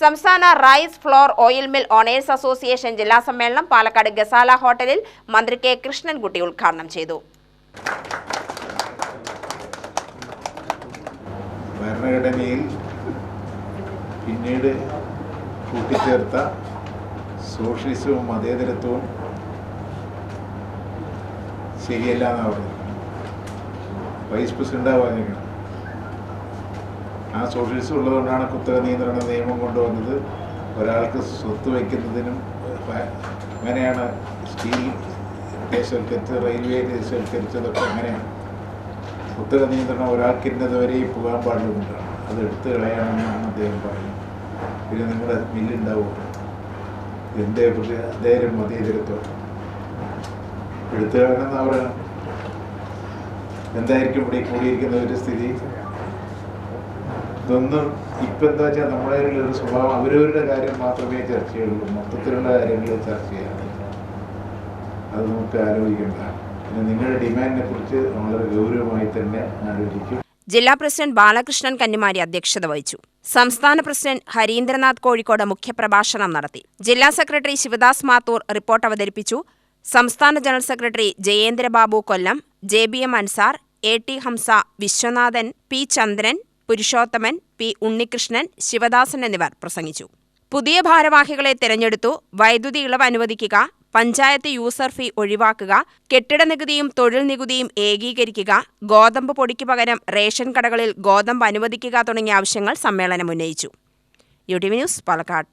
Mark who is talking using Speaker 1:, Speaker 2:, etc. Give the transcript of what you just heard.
Speaker 1: സംസ്ഥാന rice flour oil mill owners association ജില്ലാ സമ്മേളനം പാലക്കാട് ഗസാല ഹോട്ടലിൽ മന്ത്രി കെ കൃഷ്ണൻകുട്ടി ഉദ്ഘാടനം ചെയ്തു.
Speaker 2: ഭരണഘടനയിൽ പിന്നീട് കൂട്ടിച്ചേർത്ത സോഷ്യലിസവും മതേതരത്വവും ശരിയല്ല എന്നാണ് പറഞ്ഞത്. വൈസ് പ്രസിഡന്റാ പറഞ്ഞിരിക്കുന്നത് ആ സോഷ്യലിസം ഉള്ളതുകൊണ്ടാണ് കുത്തക നിയന്ത്രണ നിയമം കൊണ്ടുവന്നത്. ഒരാൾക്ക് സ്വത്ത് വയ്ക്കുന്നതിനും അങ്ങനെയാണ് സ്റ്റീൽ ദേശവൽക്കരിച്ചത് റെയിൽവേ ദേശവൽക്കരിച്ചതൊക്കെ അങ്ങനെയാണ് കുത്തക നിയന്ത്രണം ഒരാൾക്കിന്നത് വരെ പോകാൻ പാടുള്ളതുകൊണ്ടാണ് അത് എടുത്തു കളയണമെന്നാണ് അദ്ദേഹം പറയുന്നത്. പിന്നെ നിങ്ങളുടെ മില്ലുണ്ടാവും എന്തേ പ്രതി അദ്ദേഹം മതേതരത്വം എടുത്തു കളയണമെന്ന് അവർ എന്തായിരിക്കും ഇവിടെ കൂടിയിരിക്കുന്ന ഒരു സ്ഥിതി? ഇതൊന്നും ഇപ്പം എന്താ വെച്ചാൽ നമ്മുടെ ഒരു സ്വഭാവം അവരവരുടെ കാര്യം മാത്രമേ ചർച്ച ചെയ്യുള്ളൂ. മൊത്തത്തിലുള്ള കാര്യങ്ങൾ ചർച്ച ചെയ്യാറില്ല അത് നമുക്ക് ആലോചിക്കേണ്ട. പിന്നെ നിങ്ങളുടെ ഡിമാൻഡിനെ കുറിച്ച് വളരെ ഗൗരവമായി തന്നെ ആലോചിക്കും.
Speaker 1: ജില്ലാ പ്രസിഡന്റ് ബാലകൃഷ്ണൻ കന്നിമാരി അധ്യക്ഷത വഹിച്ചു. സംസ്ഥാന പ്രസിഡന്റ് ഹരീന്ദ്രനാഥ് കോഴിക്കോട് മുഖ്യപ്രഭാഷണം നടത്തി. ജില്ലാ സെക്രട്ടറി ശിവദാസ് മാത്തൂർ റിപ്പോർട്ട് അവതരിപ്പിച്ചു. സംസ്ഥാന general secretary Jayendrababu Kollam J B M Ansar A T Hamsa Viswanathan P Chandran Purushothaman P Unnikrishnan Sivadasan എന്നിവർ പ്രസംഗിച്ചു. പുതിയ ഭാരവാഹികളെ തെരഞ്ഞെടുത്തു വൈദ്യുതി ഇളവ് അനുവദിക്കുക പഞ്ചായത്ത് യൂസർ ഫീ ഒഴിവാക്കുക കെട്ടിട നികുതിയും തൊഴിൽ നികുതിയും ഏകീകരിക്കുക ഗോതമ്പ് പൊടിക്ക് പകരം റേഷൻ കടകളിൽ ഗോതമ്പ് അനുവദിക്കുക തുടങ്ങിയ ആവശ്യങ്ങൾ സമ്മേളനം ഉന്നയിച്ചു. U T V news Palakkad.